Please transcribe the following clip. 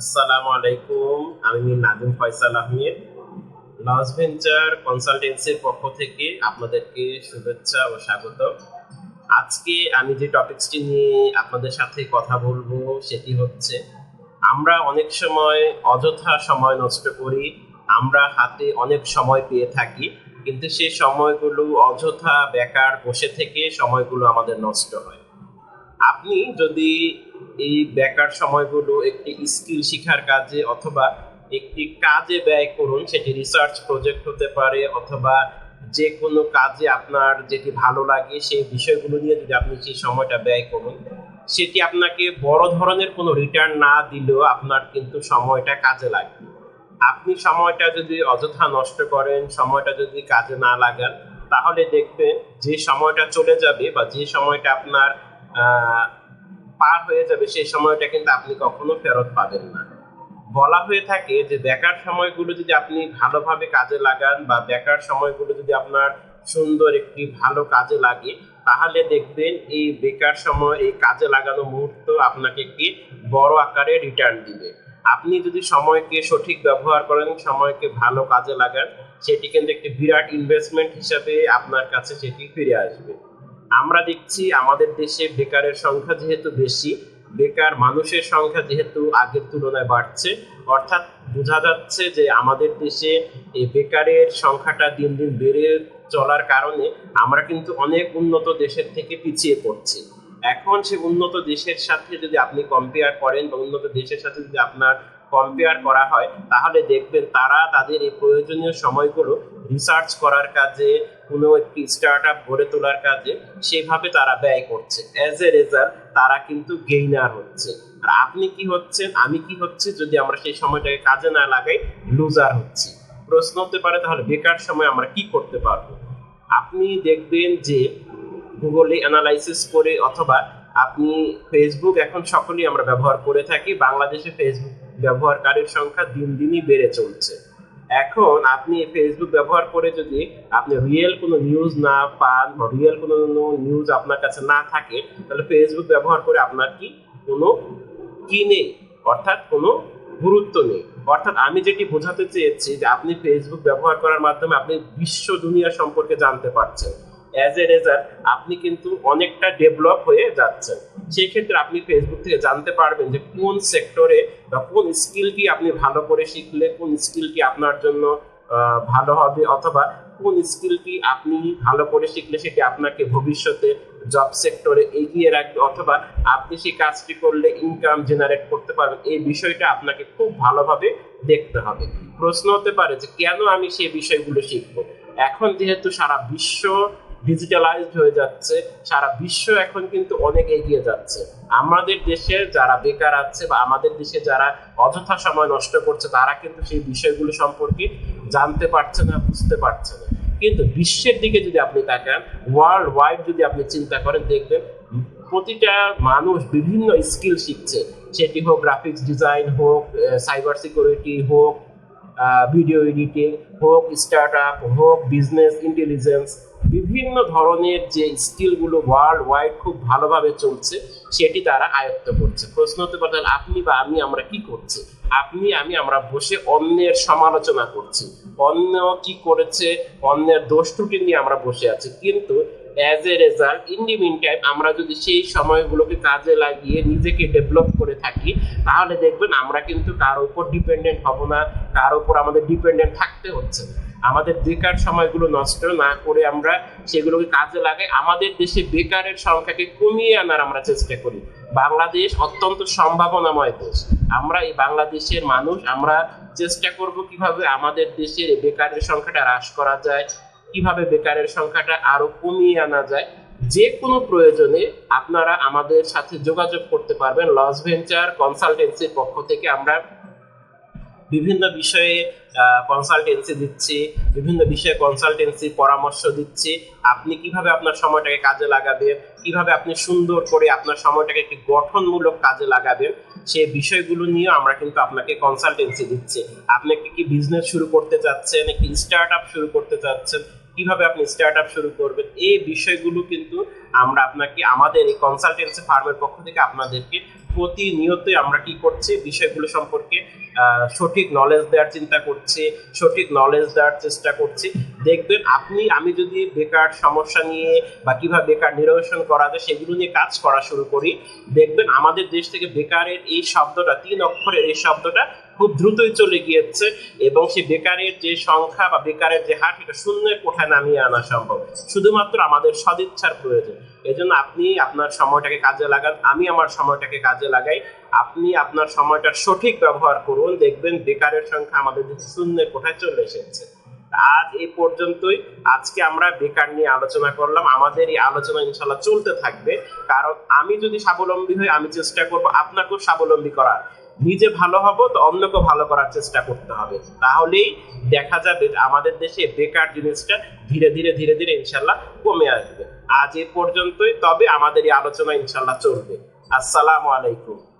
আসসালামু আলাইকুম আমি নাদিম ফয়সাল আহমেদ। লস ভেঞ্চার কনসালটেন্সির পক্ষ থেকে আপনাদেরকে শুভেচ্ছা ও স্বাগত। আজকে আমি যে টপিকসটি নিয়ে আপনাদের সাথে কথা বলব সেটি হচ্ছে, আমরা অনেক সময় অযথা সময় নষ্ট করি, আমরা হাতে অনেক সময় পেয়ে থাকি, কিন্তু সেই সময়গুলো অযথা বেকার বসে থেকে সময়গুলো আমাদের নষ্ট হয়। আপনি যদি এই বেকার সময়গুলো একটি স্কিল শেখার কাজে অথবা একটি কাজে ব্যয় করুন, সেটি রিসার্চ প্রজেক্ট হতে পারে অথবা যে কোনো কাজে আপনার যেটি ভালো লাগে, সেই বিষয়গুলো নিয়ে যদি আপনি সেই সময়টা ব্যয় করুন, সেটি আপনাকে বড় ধরনের কোনো রিটার্ন না দিলেও আপনার কিন্তু সময়টা কাজে লাগবে। আপনি সময়টা যদি অযথা নষ্ট করেন, সময়টা যদি কাজে না লাগান, তাহলে দেখবেন যে সময়টা চলে যাবে বা যে সময়টা আপনার পার হয়ে যাবে সেই সময়টা কিন্তু আপনি কখনো ফেরত পাবেন না। বলা হয়ে থাকে যে বেকার সময়গুলো যদি আপনি ভালোভাবে কাজে লাগান বা বেকার সময়গুলো যদি আপনার সুন্দর একটি ভালো কাজে লাগে, তাহলে দেখবেন এই বেকার সময়, এই কাজে লাগানো মুহূর্ত আপনাকে একটি বড় আকারে রিটার্ন দিবে। আপনি যদি সময়কে সঠিক ব্যবহার করেন, সময়কে ভালো কাজে লাগান, সেটি কিন্তু একটি বিরাট ইনভেস্টমেন্ট হিসাবে আপনার কাছে সেটি ফিরে আসবে। আমরা দেখছি আমাদের দেশে বেকারের সংখ্যা যেহেতু বেশি, বেকার মানুষের সংখ্যা যেহেতু আগের তুলনায় বাড়ছে, অর্থাৎ বোঝা যাচ্ছে যে আমাদের দেশে এই বেকারের সংখ্যাটা দিন দিন বেড়ে চলার কারণে আমরা কিন্তু অনেক উন্নত দেশের থেকে পিছিয়ে পড়ছি। এখন সে উন্নত দেশের সাথে যদি আপনি কম্পেয়ার করেন বা উন্নত দেশের সাথে যদি আপনার কম্পেয়ার করা হয়, তাহলে দেখবেন তারা তাদের এই প্রয়োজনীয় সময়গুলো রিসার্চ করার কাজে, কোনো একটি স্টার্ট আপ গড়ে তোলার কাজে, সেভাবে তারা ব্যয় করছে। অ্যাজ এ রেজাল্ট তারা কিন্তু গেইনার হচ্ছে। আর আপনি কি হচ্ছেন, আমি কি হচ্ছে, যদি আমরা সেই সময়টাকে কাজে না লাগাই লুজার হচ্ছি। প্রশ্ন হতে পারে, তাহলে বেকার সময় আমরা কি করতে পারব? আপনি দেখবেন যে গুগলে অ্যানালাইসিস করে অথবা আপনি ফেসবুক এখন সকলেই আমরা ব্যবহার করে থাকি, বাংলাদেশে ফেসবুক ব্যবহারকারীর সংখ্যা দিন দিনই বেড়ে চলছে। এখন আপনি ফেসবুক ব্যবহার করে যদি আপনি রিয়েল কোনো নিউজ না পান বা রিয়েল কোনো নিউজ আপনার কাছে না থাকে, তাহলে ফেসবুক ব্যবহার করে আপনার কি কোনো কি নেই? অর্থাৎ কোনো গুরুত্ব নেই। অর্থাৎ আমি যেটি বোঝাতে চেয়েছি যে আপনি ফেসবুক ব্যবহার করার মাধ্যমে আপনি বিশ্ব দুনিয়া সম্পর্কে জানতে পারছেন। অ্যাজ এ রেজাল্ট আপনি কিন্তু অনেকটা ডেভেলপ হয়ে যাচ্ছেন। সেই ক্ষেত্রে আপনি ফেসবুক থেকে জানতে পারবেন যে কোন সেক্টরে বা কোন স্কিলটি আপনি ভালো করে শিখলে, কোন স্কিলটি আপনার জন্য ভালো হবে, অথবা কোন স্কিলটি আপনি ভালো করে শিখলে সেটি আপনাকে ভবিষ্যতে জব সেক্টরে এগিয়ে রাখবে, অথবা আপনি সেই কাজটি করলে ইনকাম জেনারেট করতে পারবেন। এই বিষয়টা আপনাকে খুব ভালোভাবে দেখতে হবে। প্রশ্ন হতে পারে যে কেন আমি সেই বিষয়গুলো শিখব? এখন যেহেতু সারা বিশ্ব ডিজিটালাইজড হয়ে যাচ্ছে, সারা বিশ্ব এখন কিন্তু অনেক এগিয়ে যাচ্ছে। আমাদের দেশে যারা বেকার আছে বা আমাদের দেশে যারা অযথা সময় নষ্ট করছে, তারা কিন্তু সেই বিষয়গুলো সম্পর্কে জানতে পারছে না, বুঝতে পারছে না। কিন্তু বিশ্বের দিকে যদি আপনি তাকান ওয়ার্ল্ড ওয়াইড যদি আপনি চিন্তা করেন, দেখবেন প্রতিটা মানুষ বিভিন্ন স্কিল শিখছে। সেটি হোক গ্রাফিক্স ডিজাইন হোক সাইবার সিকিউরিটি হোক ভিডিও এডিটিং হোক স্টার্ট আপ হোক বিজনেস ইন্টেলিজেন্স বিভিন্ন ধরনের যে স্কিলগুলো ওয়ার্ল্ড ওয়াইড খুব ভালোভাবে চলছে, সেটি তারা আয়ত্ত করছে। প্রশ্ন হতে পারে আপনি বা আমি আমরা কি করছি? আপনি, আমি, আমরা বসে অন্যের সমালোচনা করছি। অন্য কি করেছে? অন্যের দোষ ত্রুটি নিয়ে আমরা বসে আছি। কিন্তু as a result in the meantime আমরা যদি সেই সময়গুলোকে কাজে লাগিয়ে নিজেকে ডেভেলপ করে থাকি, তাহলে দেখবেন আমরা কিন্তু কারোর উপর ডিপেন্ডেন্ট হব না, কার উপর আমাদের ডিপেন্ডেন্ট থাকতে হচ্ছে না। আমাদের বেকার সময়গুলো নষ্ট না করে আমরা সেগুলোকে কাজে লাগাই। আমাদের দেশে বেকারের সংখ্যাকে কমিয়ে আনার আমরা চেষ্টা করি। বাংলাদেশ অত্যন্ত সম্ভাবনাময় দেশ। আমরা এই বাংলাদেশের মানুষ, আমরা চেষ্টা করব কীভাবে আমাদের দেশের বেকারের সংখ্যাটা হ্রাস করা যায়, কীভাবে বেকারের সংখ্যাটা আরও কমিয়ে আনা যায়। যে কোনো প্রয়োজনে আপনারা আমাদের সাথে যোগাযোগ করতে পারবেন। লস ভেঞ্চার কনসালটেন্সির পক্ষ থেকে আমরা বিভিন্ন বিষয়ে কনসালটেন্সি দিচ্ছি, বিভিন্ন বিষয়ে কনসালটেন্সি পরামর্শ দিচ্ছি। আপনি কীভাবে আপনার সময়টাকে কাজে লাগাবেন? কীভাবে আপনি সুন্দর করে আপনার সময়টাকে একটি গঠনমূলক কাজে লাগাবেন? সেই বিষয়গুলো নিয়ে আমরা কিন্তু আপনাকে কনসালটেন্সি দিচ্ছি। আপনি একটি কি বিজনেস শুরু করতে চাচ্ছেন? একটি স্টার্ট আপ শুরু করতে চাচ্ছেন? কীভাবে আপনি স্টার্ট আপ শুরু করবেন, এই বিষয়গুলো কিন্তু আমরা আপনাকে, আমাদের এই কনসালটেন্সি ফার্মের পক্ষ থেকে আপনাদেরকে প্রতিনিয়তই আমরা কি করছি, বিষয়গুলো সম্পর্কে সঠিক নলেজ দেওয়ার চিন্তা করছি, সঠিক নলেজ দেওয়ার চেষ্টা করছি। দেখবেন আপনি, আমি যদি বেকার সমস্যা নিয়ে বা কীভাবে বেকার নিরসন করা যায়, সেগুলো নিয়ে কাজ করা শুরু করি, দেখবেন আমাদের দেশ থেকে বেকারের এই শব্দটা, তিন অক্ষরের এই শব্দটা খুব দ্রুতই চলে গিয়েছে এবং সেই বেকারের যে সংখ্যা বা বেকারের যে হার, সেটা শূন্যের কোঠায় নামিয়ে আনা সম্ভব। শুধুমাত্র আমাদের সদিচ্ছার প্রয়োজন। এজন্য আপনি আপনার সময়টাকে কাজে লাগান, আমি আমার সময়টাকে কাজে লাগাই। আপনি আপনার সময়টার সঠিক ব্যবহার করুন, দেখবেন বেকারের সংখ্যা আমাদের শূন্যের কোঠায় চলে এসেছে। আজ এই পর্যন্তই। আজকে আমরা বেকার নিয়ে আলোচনা করলাম। আমাদের এই আলোচনা ইনশাল্লাহ চলতে থাকবে। কারণ আমি যদি স্বাবলম্বী হই, আমি চেষ্টা করব আপনাকেও স্বাবলম্বী করার। নিজে ভালো হব, তো অন্যকে ভালো করার চেষ্টা করতে হবে। তাহলেই দেখা যাবে আমাদের দেশে বেকার জিনিসটা ধীরে ধীরে ধীরে ধীরে ইনশাল্লাহ কমে আসবে। আজ এ পর্যন্তই, তবে আমাদের এই আলোচনা ইনশাল্লাহ চলবে। আসসালামু আলাইকুম।